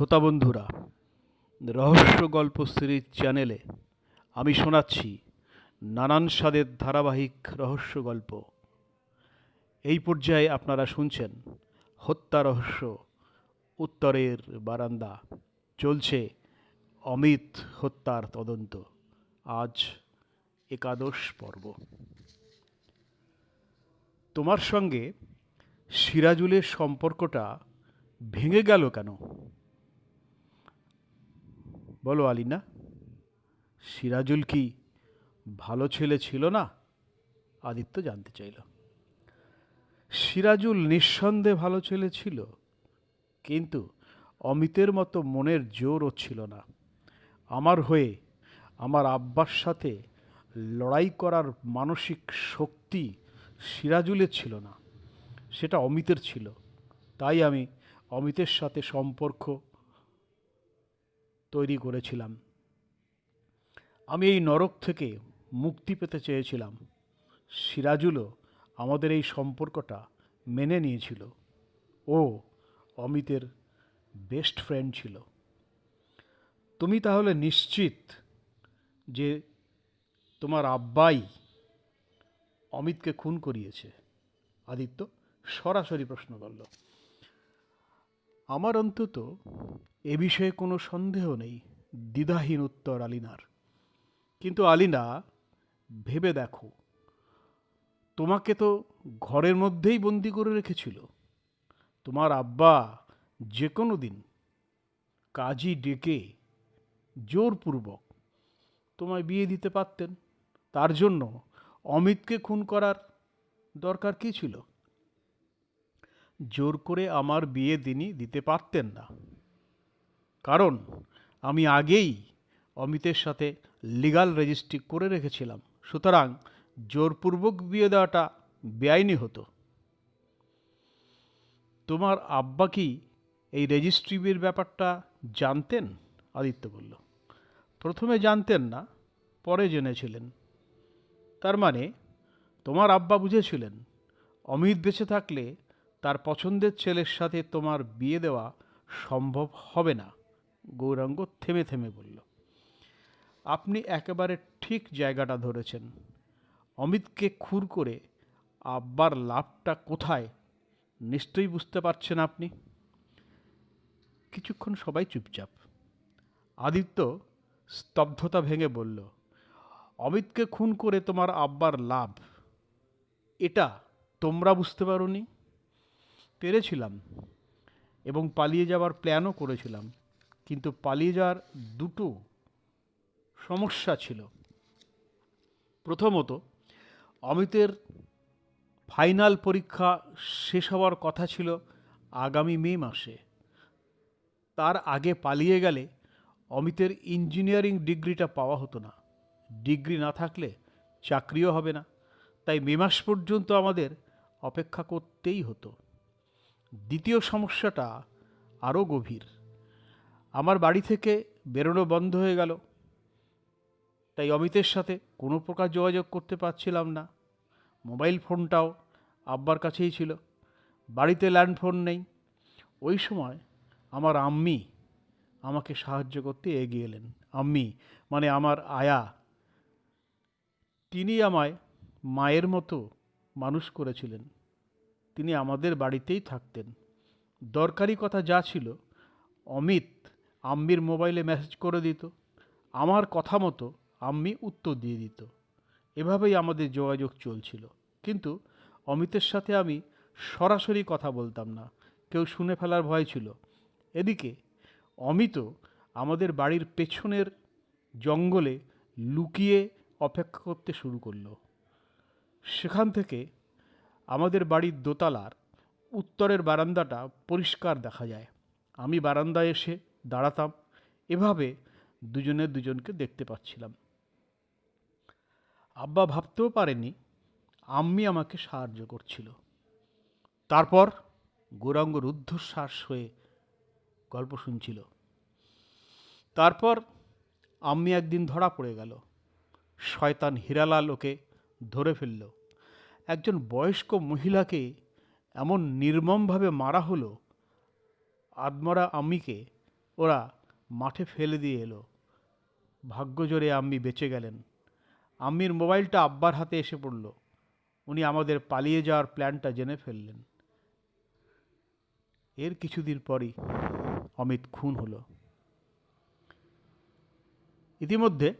শ্রোতা বন্ধুরা, রহস্য গল্প সিরিজ চ্যানেলে আমি শোনাচ্ছি নানান স্বাদের ধারাবাহিক রহস্য গল্প। এই পর্যায়ে আপনারা শুনছেন হত্যা রহস্য, উত্তরের বারান্দা। চলছে অমিত হত্যার তদন্ত। আজ একাদশ পর্ব। তোমার সঙ্গে সিরাজুলের সম্পর্কটা ভেঙে গেল কেন? বলো আলিনা, সিরাজুল কি ভালো ছেলে ছিল না? আদিত্য জানতে চাইল। সিরাজুল নিঃসন্দেহে ভালো ছেলে ছিল, কিন্তু অমিতের মতো মনের জোরও ছিল না। আমার হয়ে আমার আব্বার সাথে লড়াই করার মানসিক শক্তি সিরাজুলের ছিল না, সেটা অমিতের ছিল। তাই আমি অমিতের সাথে সম্পর্ক তৈরি করেছিলাম। আমি এই নরক থেকে মুক্তি পেতে চেয়েছিলাম। সিরাজুলও আমাদের এই সম্পর্কটা মেনে নিয়েছিল। ও অমিতের বেস্ট ফ্রেন্ড ছিল। তুমি তাহলে নিশ্চিত যে তোমার আব্বাই অমিতকে খুন করিয়েছে? আদিত্য সরাসরি প্রশ্ন করল। আমার অন্তত এ বিষয়ে কোনো সন্দেহ নেই, দ্বিধাহীন উত্তর আলিনার। কিন্তু আলিনা, ভেবে দেখো, তোমাকে তো ঘরের মধ্যেই বন্দি করে রেখেছিল। তোমার আব্বা যে কোনো দিন কাজী ডেকে জোরপূর্বক তোমায় বিয়ে দিতে পারতেন। তার জন্য অমিতকে খুন করার দরকার কী ছিল? জোর করে আমার বিয়ে তিনি দিতে পারতেন না। কারণ আমি আগেই অমিতের সাথে লিগাল রেজিস্ট্রি করে রেখেছিলাম। সুতরাং জোরপূর্বক বিয়ে দেওয়াটা বেআইনি হতো। তোমার আব্বা কি এই রেজিস্ট্রি বিয়ের ব্যাপারটা জানতেন? আদিত্য বলল, প্রথমে জানতেন না, পরে জেনেছিলেন। তার মানে তোমার আব্বা বুঝেছিলেন, অমিত বেঁচে থাকলে তার পছন্দের ছেলের সাথে তোমার বিয়ে দেওয়া সম্ভব হবে না। গৌরাঙ্গ থেমে থেমে বলল, আপনি একেবারে ঠিক জায়গাটা ধরেছেন। অমিতকে খুর করে আব্বার লাভটা কোথায় নিশ্চয়ই বুঝতে পারছেন আপনি? কিছুক্ষণ সবাই চুপচাপ। আদিত্য স্তব্ধতা ভেঙে বলল, অমিতকে খুন করে তোমার আব্বার লাভ, এটা তোমরা বুঝতে পারোনি? পেরেছিলাম এবং পালিয়ে যাওয়ার প্ল্যানও করেছিলাম, কিন্তু পালিয়ে যাওয়ার দুটো সমস্যা ছিল। প্রথমত, অমিতের ফাইনাল পরীক্ষা শেষ হওয়ার কথা ছিল আগামী মে মাসে। তার আগে পালিয়ে গেলে অমিতের ইঞ্জিনিয়ারিং ডিগ্রিটা পাওয়া হতো না। ডিগ্রি না থাকলে চাকরিও হবে না, তাই মে মাস পর্যন্ত আমাদের অপেক্ষা করতেই হতো। দ্বিতীয় সমস্যাটা আরও গভীর। আমার বাড়ি থেকে বেরোনো বন্ধ হয়ে গেল। তাই অমিতের সাথে কোনো প্রকার যোগাযোগ করতে পারছিলাম না। মোবাইল ফোনটাও আব্বার কাছেই ছিল। বাড়িতে ল্যান্ড ফোন নেই। ওই সময় আমার আম্মি আমাকে সাহায্য করতে এগিয়ে এলেন। আম্মি মানে আমার আয়া, তিনি আমায় মায়ের মতো মানুষ করেছিলেন। তিনি আমাদের বাড়িতেই থাকতেন। দরকারি কথা যা ছিল, অমিত আম্মির মোবাইলে মেসেজ করে দিত। আমার কথা মতো আম্মি উত্তর দিয়ে দিত। এভাবেই আমাদের যোগাযোগ চলছিল। কিন্তু অমিতের সাথে আমি সরাসরি কথা বলতাম না। কেউ শুনে ফেলার ভয় ছিল। এদিকে অমিত আমাদের বাড়ির পেছনের জঙ্গলে লুকিয়ে অপেক্ষা করতে শুরু করল। সেখান থেকে আমাদের বাড়ির দোতলার উত্তরের বারান্দাটা পরিষ্কার দেখা যায়। আমি বারান্দায় এসে দাঁড়াতাম। এভাবে দুজনে দুজনকে দেখতে পাচ্ছিলাম। আব্বা ভাবতেও পারেনি আম্মি আমাকে সাহায্য করছিল। তারপর গৌরাঙ্গ রুদ্ধশ্বাস হয়ে গল্প শুনছিল। তারপর আম্মি একদিন ধরা পড়ে গেল। শয়তান হিরালাল ওকে ধরে ফেলল। একজন বয়স্ক মহিলাকে এমন নির্মমভাবে মারা হলো, আদমরা আম্মিকে ওরা মাঠে ফেলে দিয়ে এলো। ভাগ্য জোরে আম্মি বেঁচে গেলেন। আম্মির মোবাইলটা আব্বার হাতে এসে পড়ল। উনি আমাদের পালিয়ে যাওয়ার প্ল্যানটা জেনে ফেললেন। এর কিছুদিন পরই অমিত খুন হলো। ইতিমধ্যে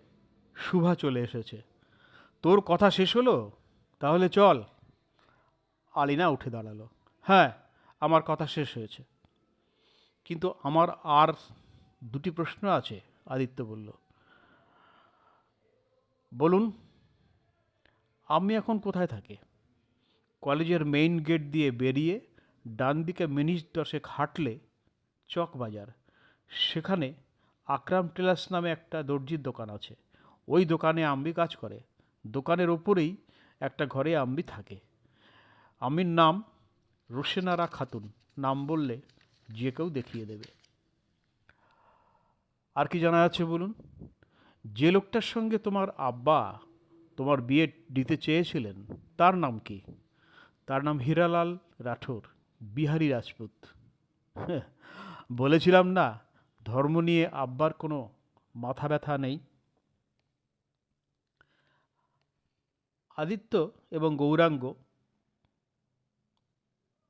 শুভা চলে এসেছে। তোর কথা শেষ হলো? তাহলে চল। আলিনা উঠে দাঁড়াল। হ্যাঁ আমার কথা শেষ হয়েছে। কিন্তু আমার আর দুটি প্রশ্ন আছে আদিত্য বলল। বলুন আমি এখন কোথায় থাকে? কলেজের মেইন গেট দিয়ে বেরিয়ে ডান দিকে মিনিট দশেক হাঁটলে চক বাজার। সেখানে আকরাম টেলার্স নামে একটা দর্জির দোকান আছে। ওই দোকানে আম্বি কাজ করে। দোকানের ওপরেই একটা ঘরে আম্বি থাকে। আম্বির নাম রোশেনারা খাতুন। নাম বললে যে কেউ দেখিয়ে দেবে। আর কি জানা আছে বলুন? যে লোকটার সঙ্গে তোমার আব্বা তোমার বিয়ে দিতে চেয়েছিলেন তার নাম কি? তার নাম হীরালাল রাঠোর বিহারি রাজপুত। হ্যাঁ, বলেছিলাম না ধর্ম নিয়ে আব্বার কোনো মাথা ব্যথা নেই। আদিত্য এবং গৌরাঙ্গ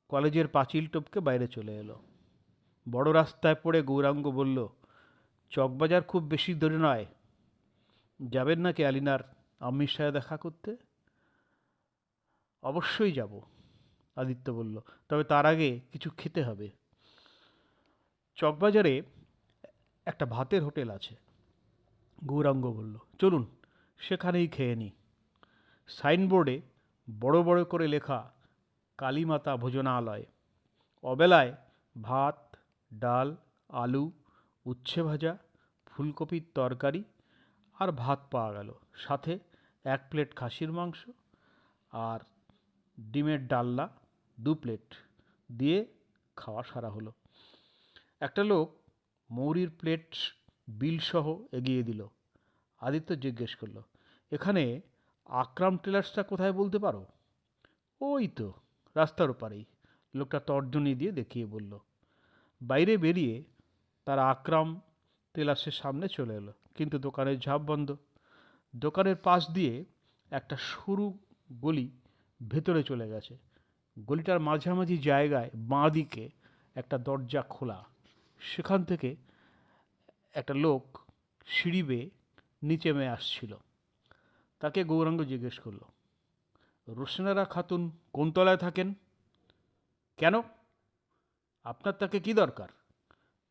কলেজের পাঁচিল টপকে বাইরে চলে এলো। বড় রাস্তায় পড়ে গৌরাঙ্গ বলল, চকবাজার খুব বেশি দূরে নয়। যাবেন নাকি আলিনার আম্মির সাথে দেখা করতে? অবশ্যই যাব, আদিত্য বলল, তবে তার আগে কিছু খেতে হবে। চকবাজারে একটা ভাতের হোটেল আছে। গৌরাঙ্গ বলল, চলুন, সেখানেই খেয়ে নিই সাইনবোর্ডে বড় বড় করে লেখা কালীমাতা ভোজনালয়। অবেলায় ভাত, ডাল, আলু, উচ্ছে ভাজা, ফুলকপির তরকারি আর ভাত পাওয়া গেল। সাথে এক প্লেট খাসির মাংস আর ডিমের ডালনা দু প্লেট দিয়ে খাওয়া সারা হলো। একটা লোক মৌরির প্লেট, বিলসহ এগিয়ে দিল। আদিত্য জিজ্ঞেস করল, এখানে আকরাম টেলার্সটা কোথায় বলতে পারো? ওই তো, রাস্তার ওপারেই। লোকটা তর্জনী দিয়ে দেখিয়ে বলল, বাইরে বেরিয়ে তারা আকরাম টেলার্সের সামনে চলে এলো। কিন্তু দোকানের ঝাঁপ বন্ধ। দোকানের পাশ দিয়ে একটা সরু গলি ভেতরে চলে গেছে। গলিটার মাঝামাঝি জায়গায় বাঁ দিকে একটা দরজা খোলা। সেখান থেকে একটা লোক সিঁড়ি বেয়ে নিচে মেয়ে আসছিল। তাকে গৌরাঙ্গ জিজ্ঞেস করল রোশনারা খাতুন কোন তলায় থাকেন? কেন? আপনার তাকে কি দরকার?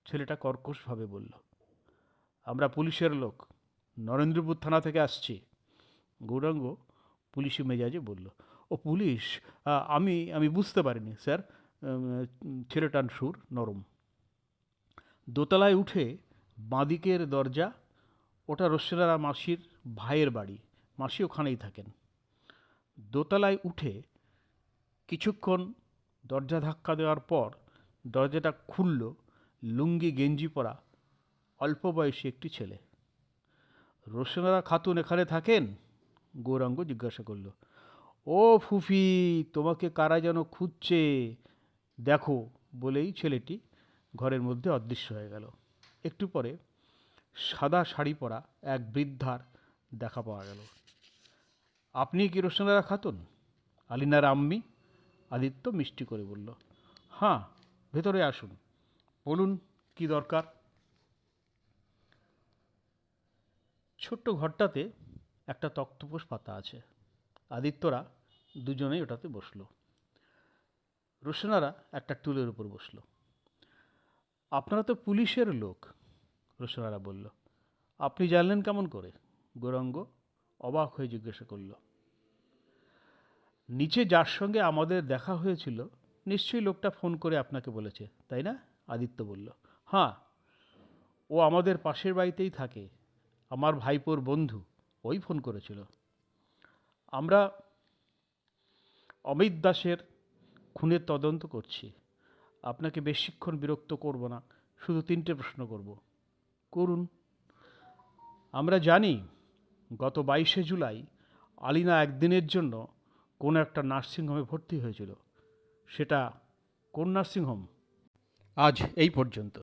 ছেলেটা কর্কশভাবে বলল আমরা পুলিশের লোক নরেন্দ্রপুর থানা থেকে আসছি। গৌরাঙ্গ পুলিশি মেজাজে বলল ও পুলিশ? আমি আমি বুঝতে পারিনি স্যার। উম, ছেলেটার সুর নরম। দোতলায় উঠে বাঁদিকের দরজা ওটা রসেরারা মাসির ভাইয়ের বাড়ি। মাসি ওখানেই থাকেন। দোতলায় উঠে কিছুক্ষণ দরজা ধাক্কা দেওয়ার পর দরজাটা খুলল লুঙ্গি গেঞ্জি পরা অল্প বয়সী একটি ছেলে। রোশনারা খাতুন এখানে থাকেন? গৌরাঙ্গ জিজ্ঞাসা করল, ও ফুফি, তোমাকে কারা যেন খুঁজছে? দেখো, বলেই ছেলেটি ঘরের মধ্যে অদৃশ্য হয়ে গেল। একটু পরে সাদা শাড়ি পরা এক বৃদ্ধার দেখা পাওয়া গেল। আপনি কি রোশনারা খাতুন? আলিনার আম্মি আদিত্য মিষ্টি করে বলল হ্যাঁ ভেতরে আসুন। বলুন, কি দরকার? ছোট্ট ঘরটাতে একটা তক্তপোষ পাতা আছে। আদিত্যরা দুজনেই ওটাতে বসল। রোশনারা একটা টুলের উপর বসল। আপনারা তো পুলিশের লোক, রোশনারা বলল। আপনি জানলেন কেমন করে? গৌরাঙ্গ অবাক হয়ে জিজ্ঞাসা করল, নিচে যার সঙ্গে আমাদের দেখা হয়েছিল, নিশ্চয়ই লোকটা ফোন করে আপনাকে বলেছে, তাই না? আদিত্য বলল হ্যাঁ ও আমাদের পাশের বাড়িতেই থাকে, আমার ভাইপোর বন্ধু, ওই ফোন করেছিল। আমরা অমিত দাসের খুনের তদন্ত করছি, আপনাকে বেশিক্ষণ বিরক্ত করব না, শুধু তিনটে প্রশ্ন করব। করুন, আমরা জানি গত বাইশে জুলাই আলিনা একদিনের জন্য কোনো একটা নার্সিংহোমে ভর্তি হয়েছিল। সেটা কোন নার্সিংহোম? আজ এই পর্যন্ত।